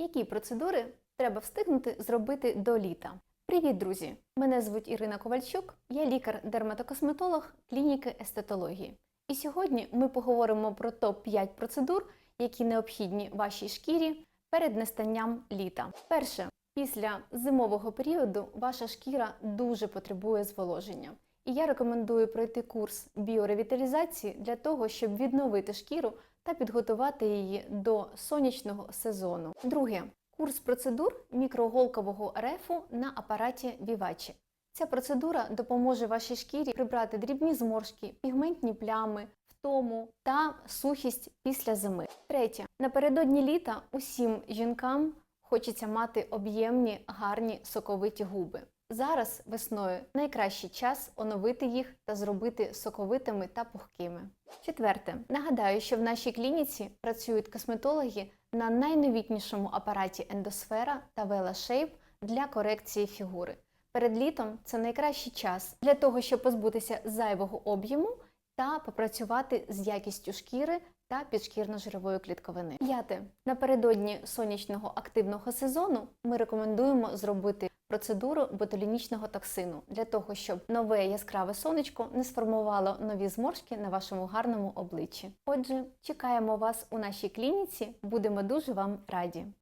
Які процедури треба встигнути зробити до літа? Привіт, друзі! Мене звуть Ірина Ковальчук, я лікар-дерматокосметолог клініки естетології. І сьогодні ми поговоримо про топ-5 процедур, які необхідні вашій шкірі перед настанням літа. Перше, після зимового періоду ваша шкіра дуже потребує зволоження. І я рекомендую пройти курс біоревіталізації для того, щоб відновити шкіру та підготувати її до сонячного сезону. Друге курс процедур мікроголкового рефу на апараті Vivace. Ця процедура допоможе вашій шкірі прибрати дрібні зморшки, пігментні плями, втому та сухість після зими. Третє напередодні літа усім жінкам хочеться мати об'ємні, гарні соковиті губи. Зараз весною найкращий час оновити їх та зробити соковитими та пухкими. Четверте, нагадаю, що в нашій клініці працюють косметологи на найновітнішому апараті ендосфера та VelaShape для корекції фігури. Перед літом це найкращий час для того, щоб позбутися зайвого об'єму та попрацювати з якістю шкіри та підшкірно-жирової клітковини. П'яте, напередодні сонячного активного сезону ми рекомендуємо зробити процедуру ботулінічного токсину для того, щоб нове яскраве сонечко не сформувало нові зморшки на вашому гарному обличчі. Отже, чекаємо вас у нашій клініці, будемо дуже вам раді.